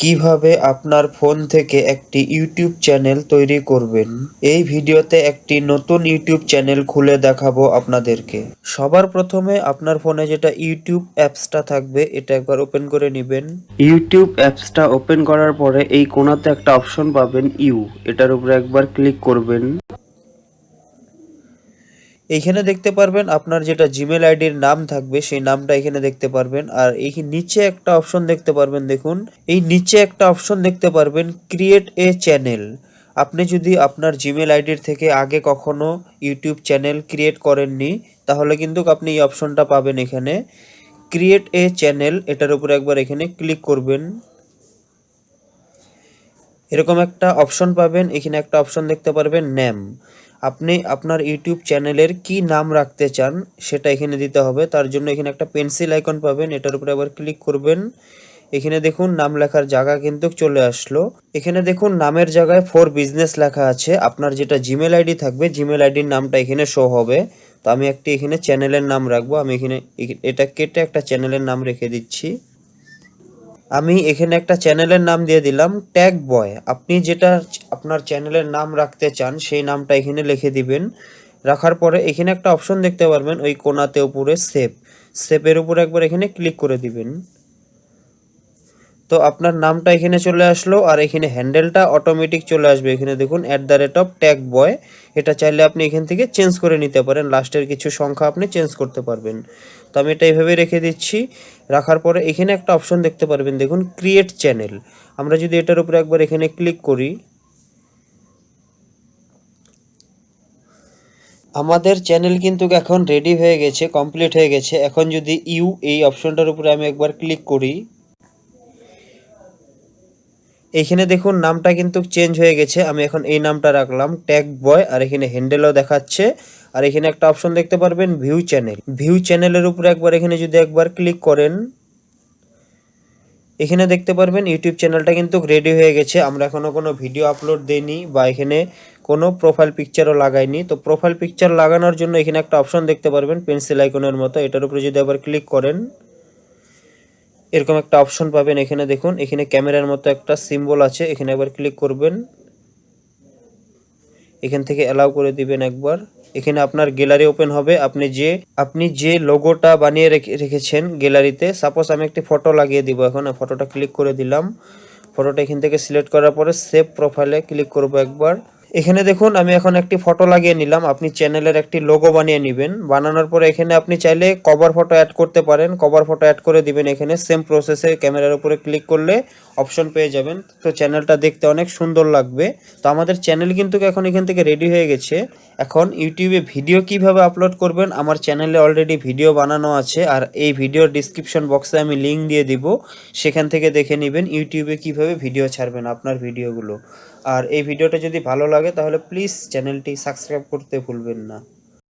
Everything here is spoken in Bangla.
কীভাবে আপনার ফোন থেকে একটি ইউটিউব চ্যানেল তৈরি করবেন? এই ভিডিওতে একটি নতুন ইউটিউব চ্যানেল খুলে দেখাবো আপনাদেরকে। সবার প্রথমে আপনার ফোনে যেটা ইউটিউব অ্যাপসটা থাকবে, এটা একবার ওপেন করে নেবেন। ইউটিউব অ্যাপসটা ওপেন করার পরে এই কোনাতে একটা অপশন পাবেন ইউ। এটার উপরে একবার ক্লিক করবেন। এইখানে দেখতে পারবেন আপনার যেটা জিমেল আইডির নাম থাকবে, সেই নামটা এখানে দেখতে পারবেন। আর এই নিচে একটা অপশন দেখতে পারবেন, দেখুন। এই নিচে একটা অপশন দেখতে পারবেন ক্রিয়েট এ চ্যানেল আপনি যদি আপনার জিমেল আইডির থেকে আগে কখনো ইউটিউব চ্যানেল ক্রিয়েট করেননি, তাহলে কিন্তু আপনি এই অপশনটা পাবেন এখানে। ক্রিয়েট এ চ্যানেল এটার উপর একবার এখানে ক্লিক করবেন। এরকম একটা অপশন পাবেন, এখানে একটা অপশন দেখতে পারবেন নেম আপনি আপনার ইউটিউব চ্যানেলের কি নাম রাখতে চান সেটা এখানে দিতে হবে। তার জন্য এখানে একটা পেন্সিল আইকন পাবেন, এটার উপরে আবার ক্লিক করবেন। এখানে দেখুন নাম লেখার জায়গা কিন্তু চলে আসলো। এখানে দেখুন নামের জায়গায় ফর বিজনেস লেখা আছে। আপনার যেটা জিমেল আইডি থাকবে জিমেল আইডির নামটা এখানে শো হবে। তো আমি একটি এখানে চ্যানেলের নাম রাখব। আমি এখানে এটা কেটে একটা চ্যানেলের নাম রেখে দিচ্ছি। আমি এখানে একটা চ্যানেলের নাম দিয়ে দিলাম ট্যাগ বয় আপনি যেটা আপনার চ্যানেলের নাম রাখতে চান, সেই নামটা এখানে লিখে দিবেন। রাখার পরে এখানে একটা অপশন দেখতে পারবেন, ওই কোনাতে উপরে সেভ সেভের উপরে একবার এখানে ক্লিক করে দিবেন। তো আপনার নামটা এখানে চলে আসলো আর এখানে হ্যান্ডেলটা অটোমেটিক চলে আসবে। এখানে দেখুন at the rate of tag বয় এটা চাইলে আপনি এখান থেকে চেঞ্জ করে নিতে পারেন। লাস্টের কিছু সংখ্যা আপনি চেঞ্জ করতে পারবেন। তো আমি এটা এইভাবে রেখে দিচ্ছি। রাখার পরে এখানে একটা অপশন দেখতে পারবেন, দেখুন ক্রিয়েট চ্যানেল আমরা যদি এটার উপরে একবার এখানে ক্লিক করি, আমাদের চ্যানেল কিন্তু এখন রেডি হয়ে গেছে কমপ্লিট হয়ে গেছে। এখন যদি ইউ এই অপশনটার উপরে আমি একবার ক্লিক করি এইখানে দেখুন নামটা কিন্তু চেঞ্জ হয়ে গেছে। আমি এখন এই নামটা রাখলাম ট্যাগ বয় আর এখানে হ্যান্ডেলও দেখাচ্ছে। আর এখানে একটা অপশন দেখতে পারবেন ভিউ চ্যানেল ভিউ চ্যানেলের উপরে একবার এখানে যদি একবার ক্লিক করেন, এখানে দেখতে পারবেন ইউটিউব চ্যানেলটা কিন্তু রেডি হয়ে গেছে। আমরা এখনও কোনো ভিডিও আপলোড দেইনি বা এখানে কোনো প্রোফাইল পিকচারও লাগাইনি। তো প্রোফাইল পিকচার লাগানোর জন্য এখানে একটা অপশন দেখতে পারবেন পেন্সিল আইকনের মতো। এটার উপরে যদি আবার ক্লিক করেন এরকম একটা অপশন পাবেন। এখানে দেখুন, এখানে ক্যামেরার মতো একটা সিম্বল আছে। এখানে একবার ক্লিক করবেন। এখান থেকে অ্যালাউ করে দিবেন একবার। এখানে আপনার গ্যালারি ওপেন হবে। আপনি যে আপনি যে লোগোটা বানিয়ে রেখেছেন গ্যালারিতে সাপোজ আমি একটি ফটো লাগিয়ে দিব এখন। ফটোটা ক্লিক করে দিলাম। ফটোটা এখান থেকে সিলেক্ট করার পরে সেভ প্রোফাইলে ক্লিক করব একবার। এখানে দেখুন, আমি এখন একটি ফটো লাগিয়ে নিলাম। আপনি চ্যানেলের একটি লোগো বানিয়ে নেবেন। বানানোর পরে এখানে আপনি চাইলে কভার ফটো অ্যাড করতে পারেন। কভার ফটো অ্যাড করে দিবেন এখানে। সেম প্রসেসে ক্যামেরার উপরে ক্লিক করলে অপশন পেয়ে যাবেন। তো চ্যানেলটা দেখতে অনেক সুন্দর লাগবে। তো আমাদের চ্যানেল কিন্তু এখন এখান থেকে রেডি হয়ে গেছে। এখন ইউটিউবে ভিডিও কীভাবে আপলোড করবেন, আমার চ্যানেলে অলরেডি ভিডিও বানানো আছে, আর এই ভিডিওর ডিসক্রিপশন বক্সে আমি লিঙ্ক দিয়ে দিব, সেখান থেকে দেখে নেবেন ইউটিউবে কীভাবে ভিডিও ছাড়বেন আপনার ভিডিওগুলো আর এই ভিডিওটা যদি ভালো লাগে, তাহলে প্লিজ চ্যানেলটি সাবস্ক্রাইব করতে ভুলবেন না।